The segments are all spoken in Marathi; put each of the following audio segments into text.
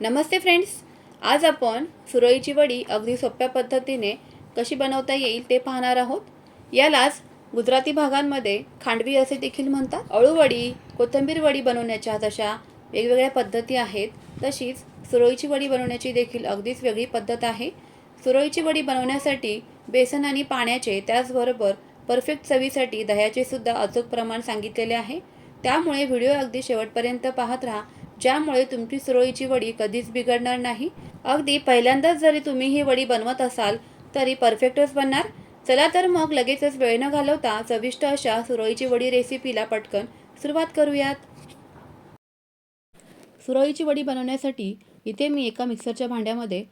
नमस्ते फ्रेंड्स. आज आपण सुरळीची वडी अगदी सोप्या पद्धतीने कशी बनवता येईल ते पाहणार आहोत. यालाच गुजराती भागांमध्ये खांडवी असे देखील म्हणतात. अळूवडी कोथिंबीर वडी बनवण्याच्या जशा वेगवेगळ्या पद्धती आहेत तशीच सुरळीची वडी बनवण्याची देखील अगदीच वेगळी पद्धत आहे. सुरळीची वडी बनवण्यासाठी बेसन आणि पाण्याचे त्याचबरोबर परफेक्ट चवीसाठी दह्याचे सुद्धा अचूक प्रमाण सांगितलेले आहे. त्यामुळे व्हिडिओ अगदी शेवटपर्यंत पाहत राहा. ज्यामुळे तुमची सुरळीची वडी कधीच बिघडणार नाही. अगदी पहिल्यांदाच जरी तुम्ही ही वडी बनवत असाल तरी परफेक्टच बनणार. चला तर मग लगेचच वेळ न घालवता चविष्ट अशा सुरळीची वडी रेसिपीला पटकन सुरुवात करूयात. सुरळीची वडी बनवण्यासाठी इथे मी एका मिक्सरच्या भांड्यामध्ये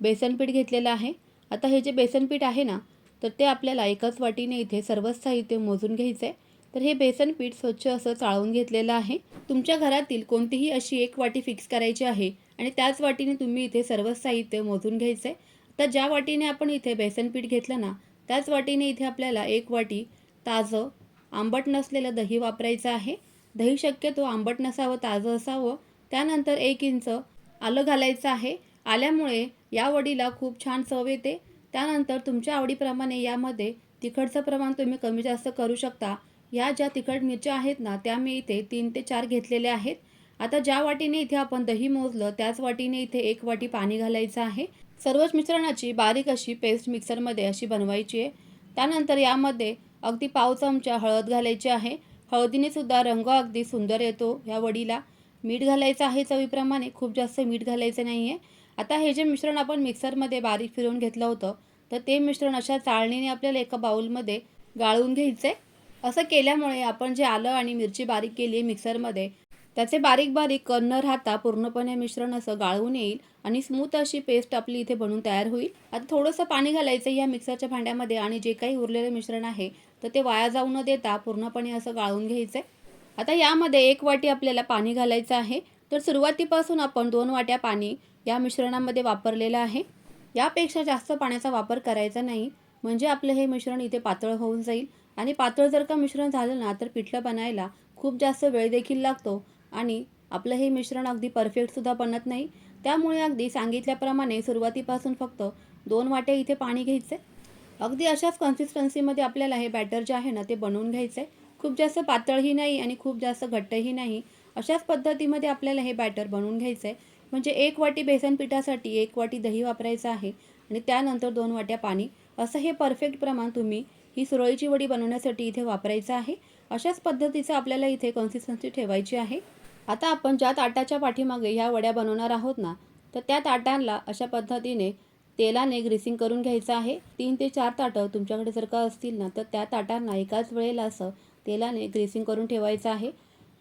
बेसन पीठ घेतलेलं आहे. आता हे जे बेसन पीठ आहे ना तर ते आपल्याला एकाच वाटीने इथे सर्वच साहित्य मोजून घ्यायचं आहे तर हे बेसन पीठ स्वच्छ असं चाळून घेतलेलं आहे. तुमच्या घरातील कोणतीही अशी एक वाटी फिक्स करायची आहे आणि त्याच वाटीने तुम्ही इथे सर्व साहित्य मोजून घ्यायचं आहे तर ज्या वाटीने आपण इथे बेसन पीठ घेतलं ना त्याच वाटीने इथे आपल्याला एक वाटी ताजं आंबट नसलेलं दही वापरायचं आहे. दही शक्यतो आंबट नसावं ताजं असावं. त्यानंतर एक इंच आलं घालायचं आहे. आल्यामुळे या वडीला खूप छान चव येते. त्यानंतर तुमच्या आवडीप्रमाणे यामध्ये तिखटचं प्रमाण तुम्ही कमी जास्त करू शकता. या ज्या तिखट मिरच्या आहेत ना त्या मी इथे तीन ते चार घेतलेल्या आहेत. आता ज्या वाटीने इथे आपण दही मोजलं त्याच वाटीने इथे एक वाटी पाणी घालायचं आहे. सर्वच मिश्रणाची बारीक अशी पेस्ट मिक्सरमध्ये अशी बनवायची आहे. त्यानंतर यामध्ये अगदी पाव चमचा हळद घालायची आहे. हळदीने सुद्धा रंग अगदी सुंदर येतो ह्या वडीला. मीठ घालायचं आहे चवीप्रमाणे खूप जास्त मीठ घालायचं नाही आहे आता हे जे मिश्रण आपण मिक्सरमध्ये बारीक फिरवून घेतलं होतं तर ते मिश्रण अशा चाळणीने आपल्याला एका बाउलमध्ये गाळून घ्यायचं आहे असं केल्यामुळे आपण जे आलं आणि मिरची बारीक केली आहे मिक्सरमध्ये त्याचे बारीक बारीक कण न राहता पूर्णपणे मिश्रण असं गाळून येईल आणि स्मूथ अशी पेस्ट आपली इथे बनून तयार होईल. आता थोडंसं पाणी घालायचं या मिक्सरच्या भांड्यामध्ये आणि जे काही उरलेलं मिश्रण आहे तर ते वाया जाऊ न देता पूर्णपणे असं गाळून घ्यायचं आहे. आता यामध्ये एक वाटी आपल्याला पाणी घालायचं आहे. तर सुरुवातीपासून आपण दोन वाट्या पाणी या मिश्रणामध्ये वापरलेलं आहे. यापेक्षा जास्त पाण्याचा वापर करायचा नाही. म्हणजे आपलं हे मिश्रण इथे पातळ होऊन जाईल. आणि पातळ जर का मिश्रण झालं ना तर पिठलं बनायला खूप जास्त वेळ देखील लागतो. आणि आपलं हे मिश्रण अगदी परफेक्टसुद्धा बनत नाही. त्यामुळे अगदी सांगितल्याप्रमाणे सुरुवातीपासून फक्त दोन वाटे इथे पाणी घ्यायचे. अगदी अशाच कन्सिस्टन्सीमध्ये आपल्याला हे बॅटर जे आहे ना ते बनवून घ्यायचं. आहे खूप जास्त पातळही नाही आणि खूप जास्त घट्टही नाही. अशाच पद्धतीमध्ये आपल्याला हे बॅटर बनवून घ्यायचं. आहे म्हणजे एक वाटी बेसन पिठासाठी एक वाटी दही वापरायचं आहे. आणि त्यानंतर दोन वाट्या पाणी. असं हे परफेक्ट प्रमाण तुम्ही ही सुरळीची वडी बनवण्यासाठी इथे वापरायचं आहे. अशाच पद्धतीचं आपल्याला इथे कन्सिस्टन्सी ठेवायची आहे. आता आपण ज्या ताटाच्या पाठीमागे ह्या वड्या बनवणार आहोत ना तर त्या ताटांना अशा पद्धतीने तेलाने ग्रीसिंग करून घ्यायचं आहे. तीन ते चार ताटं तुमच्याकडे जर का असतील ना तर त्या ताटांना एकाच वेळेला असं तेलाने ग्रीसिंग करून ठेवायचं आहे.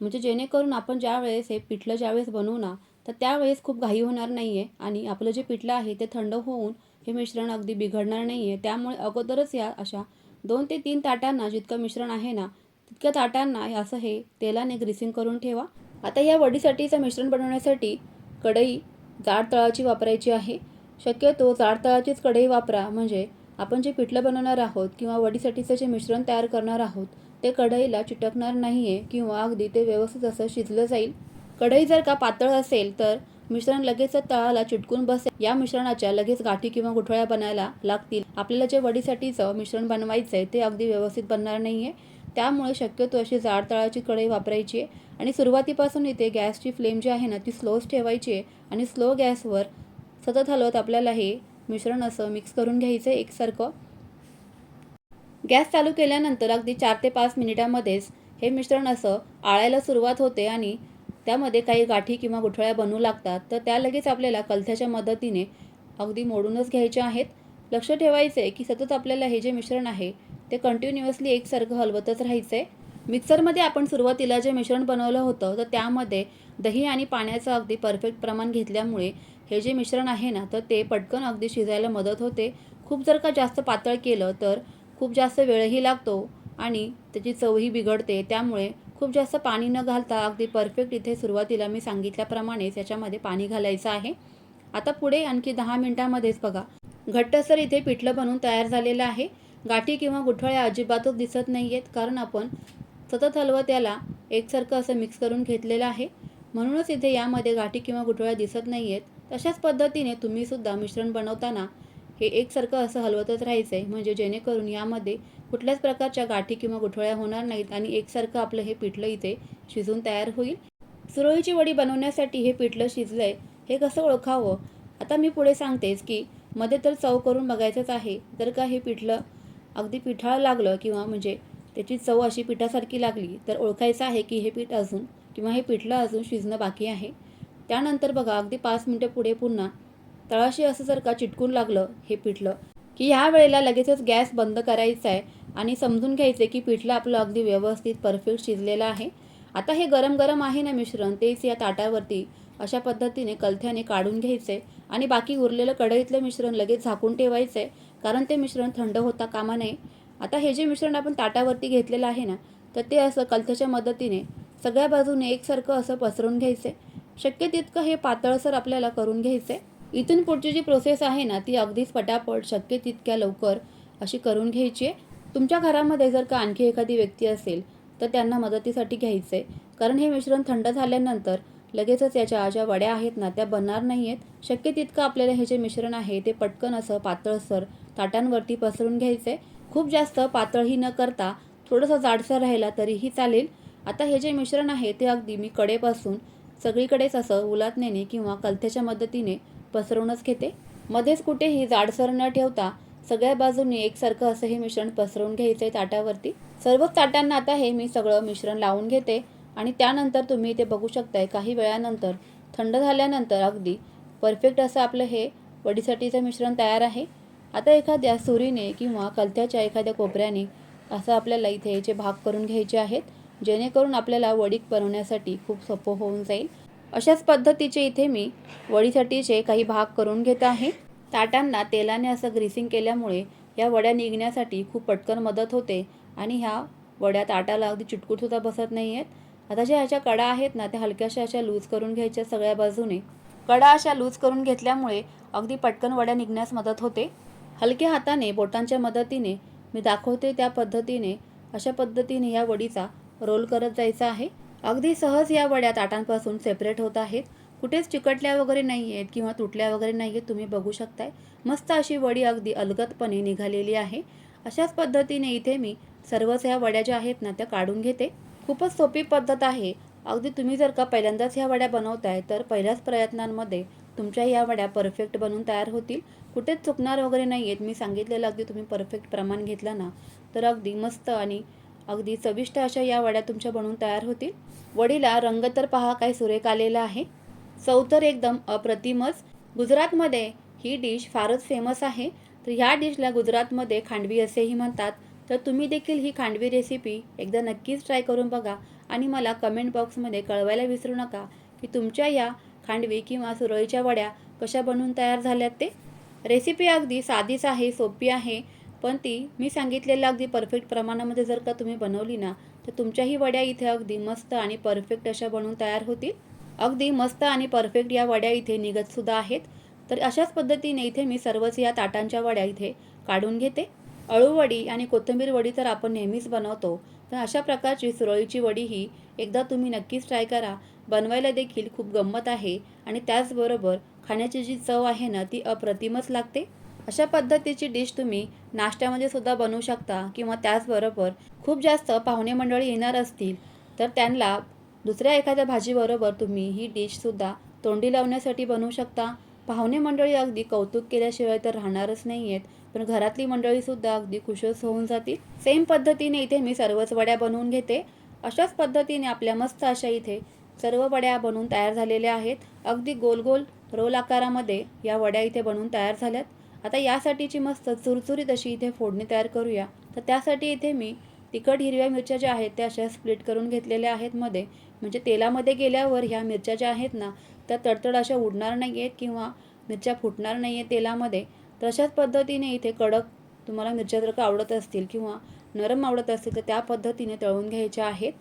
म्हणजे जेणेकरून आपण ज्या वेळेस हे पिठलं ज्यावेळेस बनवू ना तर त्यावेळेस खूप घाई होणार नाही आहे आणि आपलं जे पिठलं आहे ते थंड होऊन हे मिश्रण अगदी बिघडणार नाही आहे त्यामुळे अगोदरच या अशा दोन ते तीन ताटांना जितकं मिश्रण आहे ना तितक्या ताटांना असं हे तेलाने ग्रीसिंग करून ठेवा. आता या वडीसाठीचं मिश्रण बनवण्यासाठी कढई जाड तळाची वापरायची आहे. शक्यतो जाड तळाचीच कढई वापरा म्हणजे आपण जे पिठलं बनवणार आहोत किंवा वडीसाठीचं जे मिश्रण तयार करणार आहोत ते कढईला चिटकणार नाही आहे किंवा अगदी ते व्यवस्थित असं शिजलं जाईल. कढई जर का पातळ असेल तर मिश्रण लगेच तळाला चिटकून बसे. या मिश्रणाच्या लगेच गाठी किंवा गुठळ्या बनायला लागतील. आपल्याला जे वडीसाठीचं मिश्रण बनवायचं आहे ते अगदी व्यवस्थित बनणार नाही आहे त्यामुळे शक्यतो अशी जाड तळाची कढई वापरायची आहे. आणि सुरुवातीपासून इथे गॅसची फ्लेम जी आहे ना ती स्लोच ठेवायची आहे. आणि स्लो गॅसवर सतत हलवत आपल्याला हे मिश्रण असं मिक्स करून घ्यायचं आहे एकसारखं. गॅस चालू केल्यानंतर अगदी चार ते पाच मिनिटामध्येच हे मिश्रण असं आळायला सुरुवात होते आणि त्यामध्ये काही गाठी किंवा गुठळ्या बनू लागतात तर त्या लगेच आपल्याला कलथ्याच्या मदतीने अगदी मोडूनच घ्यायच्या आहेत. लक्ष ठेवायचं आहे की सतत आपल्याला हे जे मिश्रण आहे ते कंटिन्युअसली एकसारखं हलवतच राहायचं आहे मिक्सरमध्ये आपण सुरुवातीला जे मिश्रण बनवलं होतं तर त्यामध्ये दही आणि पाण्याचं अगदी परफेक्ट प्रमाण घेतल्यामुळे हे जे मिश्रण आहे ना तर ते पटकन अगदी शिजायला मदत होते. खूप जर का जास्त पातळ केलं तर खूप जास्त वेळही लागतो आणि त्याची चवही बिघडते. त्यामुळे खूप जास्त पाणी न घालता अगदी परफेक्ट इथे सुरुवातीला मी सांगितल्याप्रमाणेच याच्यामध्ये पाणी घालायचं आहे. आता पुढे आणखी दहा मिनटामध्येच बघा. घट्टसर इथे पिठलं बनवून तयार झालेलं आहे. गाठी किंवा गुठळ्या अजिबातच दिसत नाही आहेत कारण आपण सतत हलवत याला एकसारखं असं मिक्स करून घेतलेलं आहे. म्हणूनच इथे यामध्ये गाठी किंवा गुठळ्या दिसत नाही आहेत तशाच पद्धतीने तुम्हीसुद्धा मिश्रण बनवताना हे एकसारखं असं हलवतच राहायचं आहे म्हणजे जेणेकरून यामध्ये कुठल्याच प्रकारच्या गाठी किंवा गुठळ्या होणार नाहीत आणि एकसारखं आपलं हे पिठलं इथे शिजून तयार होईल. सुरळीची वडी बनवण्यासाठी हे पिठलं शिजलं आहे हे कसं ओळखावं? आता मी पुढे सांगतेच की मध्ये तर चव करून बघायचंच आहे. जर का हे पिठलं अगदी पिठाळ लागलं किंवा म्हणजे त्याची चव अशी पिठासारखी लागली तर ओळखायचं आहे की हे पीठ अजून किंवा हे पिठलं अजून शिजणं बाकी आहे. त्यानंतर बघा अगदी पाच मिनटं पुढे पुन्हा तळाशी असं जर का चिटकून लागलं हे पिठलं की ह्या वेळेला लगेचच गॅस बंद करायचा आहे आणि समजून घ्यायचं की पिठलं आपलं अगदी व्यवस्थित परफेक्ट शिजलेलं आहे. आता हे गरम गरम आहे ना मिश्रण तेच या ताटावरती अशा पद्धतीने कलथ्याने काढून घ्यायचे आणि बाकी उरलेलं कढईतलं मिश्रण लगेच झाकून ठेवायचं आहे कारण ते मिश्रण थंड होता कामा नये. आता हे जे मिश्रण आपण ताटावरती घेतलेलं आहे ना तर ते असं कलथ्याच्या मदतीने सगळ्या बाजूने एकसारखं असं पसरून घ्यायचे शक्य तितकं हे पातळसर आपल्याला करून घ्यायचे इथून पुढची जी प्रोसेस आहे ना ती अगदीच पटापट शक्य तितक्या लवकर अशी करून घ्यायची आहे. तुमच्या घरामध्ये जर का आणखी एखादी व्यक्ती असेल तर त्यांना मदतीसाठी घ्यायचं आहे कारण हे मिश्रण थंड झाल्यानंतर लगेचच याच्या ज्या वड्या आहेत ना त्या बनणार नाही आहेत शक्य तितकं आपल्याला हे जे मिश्रण आहे ते पटकन असं पातळसर ताटांवरती पसरून घ्यायचं आहे खूप जास्त पातळही न करता थोडंसं जाडसर राहिला तरीही चालेल. आता हे जे मिश्रण आहे ते अगदी मी कडेपासून सगळीकडेच असं उलातनेने किंवा कलथ्याच्या मदतीने पसरवूनच घेते. मध्येच कुठेही जाडसर न ठेवता सगळ्या बाजूंनी एकसारखं असं हे मिश्रण पसरवून घ्यायचं आहे ताटावरती. सर्वच ताटांना आता हे मी सगळं मिश्रण लावून घेते आणि त्यानंतर तुम्ही ते बघू शकताय. काही वेळानंतर थंड झाल्यानंतर अगदी परफेक्ट असं आपलं हे वडीसाठीचं मिश्रण तयार आहे. आता एखाद्या सुरीने किंवा कलत्याच्या एखाद्या कोपऱ्याने असं आपल्याला इथे याचे भाग करून घ्यायचे आहेत जेणेकरून आपल्याला वडीक बनवण्यासाठी खूप सोपं होऊन जाईल. अशाच पद्धतीचे इथे मी वडीसाठीचे काही भाग करून घेत आहे. ताटांना तेलाने असं ग्रीसिंग केल्यामुळे या वड्या निघण्यासाठी खूप पटकन मदत होते आणि ह्या वड्या ताटाला अगदी चिटकूटसुद्धा बसत नाही आहेत आता ज्या ह्याच्या कडा आहेत ना त्या हलक्याशा अशा लूज करून घ्यायच्या सगळ्या बाजूने. कडा अशा लूज करून घेतल्यामुळे अगदी पटकन वड्या निघण्यास मदत होते. हलक्या हाताने बोटांच्या मदतीने मी दाखवते त्या पद्धतीने अशा पद्धतीने या वडीचा रोल करत जायचा आहे. अगदी सहज या वड्या ताटांपासून सेपरेट होत आहेत. कुठेच चिकटल्या वगैरे नाही आहेत किंवा तुटल्या वगैरे नाही आहेत तुम्ही बघू शकताय. मस्त अशी वडी अगदी अलगतपणे निघालेली आहे. अशाच पद्धतीने इथे मी सर्वच ह्या वड्या ज्या आहेत ना त्या काढून घेते. खूपच सोपी पद्धत आहे. अगदी तुम्ही जर का पहिल्यांदाच ह्या वड्या बनवताय तर पहिल्याच प्रयत्नांमध्ये तुमच्या ह्या वड्या परफेक्ट बनून तयार होतील. कुठेच चुकणार वगैरे नाही आहेत मी सांगितलेलं अगदी तुम्ही परफेक्ट प्रमाण घेतलं ना तर अगदी मस्त आणि अगदी चविष्ट अशा या वड्या तुमच्या बनवून तयार होतील. वडीला रंग तर पहा काय सुरेख आलेला आहे. चव तर एकदम अप्रतिमच. गुजरातमध्ये ही डिश फारच फेमस आहे. तर ह्या डिशला गुजरातमध्ये खांडवी असेही म्हणतात. तर तुम्ही देखील ही खांडवी रेसिपी एकदा नक्कीच ट्राय करून बघा आणि मला कमेंट बॉक्समध्ये कळवायला विसरू नका की तुमच्या या खांडवी किंवा सुरळीच्या वड्या कशा बनवून तयार झाल्यात ते. रेसिपी अगदी साधीच आहे सोपी आहे. पण ती मी सांगितलेल्या अगदी परफेक्ट प्रमाणामध्ये जर का तुम्ही बनवली ना तर तुमच्याही वड्या इथे अगदी मस्त आणि परफेक्ट अशा बनवून तयार होतील. अगदी मस्त आणि परफेक्ट या वड्या इथे निघतसुद्धा आहेत. तर अशाच पद्धतीने इथे मी सर्वच या ताटांच्या वड्या इथे काढून घेते. अळूवडी आणि कोथिंबीर वडी तर आपण नेहमीच बनवतो पण अशा प्रकारची सुरळीची वडी ही एकदा तुम्ही नक्कीच ट्राय करा. बनवायला देखील खूप गंमत आहे आणि त्याचबरोबर खाण्याची जी चव आहे ना ती अप्रतिमच लागते. अशा पद्धतीची डिश तुम्ही नाश्त्यामध्ये सुद्धा बनवू शकता किंवा त्याचबरोबर खूप जास्त पाहुणे मंडळी येणार असतील तर त्यांना दुसऱ्या एखाद्या भाजीबरोबर तुम्ही ही डिशसुद्धा तोंडी लावण्यासाठी बनवू शकता. पाहुणे मंडळी अगदी कौतुक केल्याशिवाय तर राहणारच नाही आहेत पण घरातली मंडळीसुद्धा अगदी खुशच होऊन जातील. सेम पद्धतीने इथे मी सर्वच वड्या बनवून घेते. अशाच पद्धतीने आपल्या मस्त अशा इथे सर्व वड्या बनवून तयार झालेल्या आहेत. अगदी गोल गोल रोल आकारामध्ये या वड्या इथे बनवून तयार झाल्यात. आता यासाठीची मस्त चुरचुरीत अशी इथे फोडणी तयार करूया. तर त्यासाठी इथे मी तिखट हिरव्या मिरच्या ज्या आहेत त्या अशा स्प्लिट करून घेतलेल्या आहेत मध्ये. म्हणजे तेलामध्ये गेल्यावर ह्या मिरच्या ज्या आहेत ना त्या तडतड अशा उडणार नाही आहेत किंवा मिरच्या फुटणार नाही आहेत तेलामध्ये. तर अशाच पद्धतीने इथे कडक तुम्हाला मिरच्या जर का आवडत असतील किंवा नरम आवडत असतील तर त्या पद्धतीने तळून घ्यायच्या आहेत.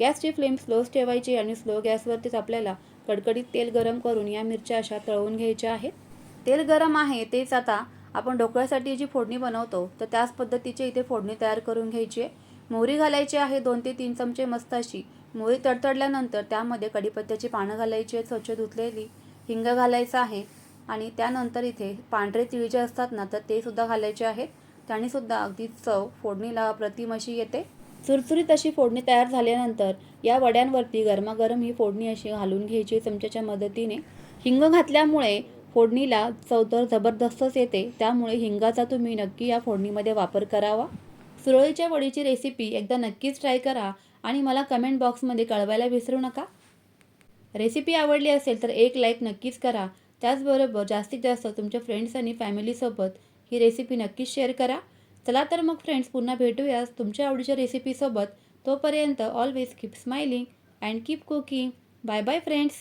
गॅसची फ्लेम स्लोच ठेवायची आणि स्लो गॅसवरतीच आपल्याला कडकडीत तेल गरम करून या मिरच्या अशा तळून घ्यायच्या आहेत. तेल गरम आहे तेच आता आपण ढोकळ्यासाठी जी फोडणी बनवतो तर त्याच पद्धतीची इथे फोडणी तयार करून घ्यायची आहे. मोहरी घालायची आहे दोन ते तीन चमचे मस्त अशी. मोहरी तडतडल्यानंतर त्यामध्ये कडीपत्त्याची पानं घालायची आहेत स्वच्छ धुतलेली. हिंग घालायचं आहे आणि त्यानंतर इथे पांढरे तिळ जे असतात ना तर ते सुद्धा घालायचे आहेत. त्यानेसुद्धा अगदी चव फोडणीला अप्रतिम अशी येते. चुरचुरीत अशी फोडणी तयार झाल्यानंतर या वड्यांवरती गरमागरम ही फोडणी अशी घालून घ्यायची चमच्याच्या मदतीने. हिंग घातल्यामुळे फोडणीला चव तर जबरदस्तच येते त्यामुळे हिंगाचा तुम्ही नक्की या फोडणीमध्ये वापर करावा. सुरळीच्या वडीची रेसिपी एकदा नक्कीच ट्राय करा आणि मला कमेंट बॉक्समध्ये कळवायला विसरू नका. रेसिपी आवडली असेल तर एक लाईक नक्कीच करा. त्याचबरोबर जास्तीत जास्त तुमच्या फ्रेंड्स आणि फॅमिलीसोबत ही रेसिपी नक्कीच शेअर करा. चला तर मग फ्रेंड्स पुन्हा भेटूयाच तुमच्या आवडीच्या रेसिपीसोबत तोपर्यंत always keep smiling and keep cooking bye bye friends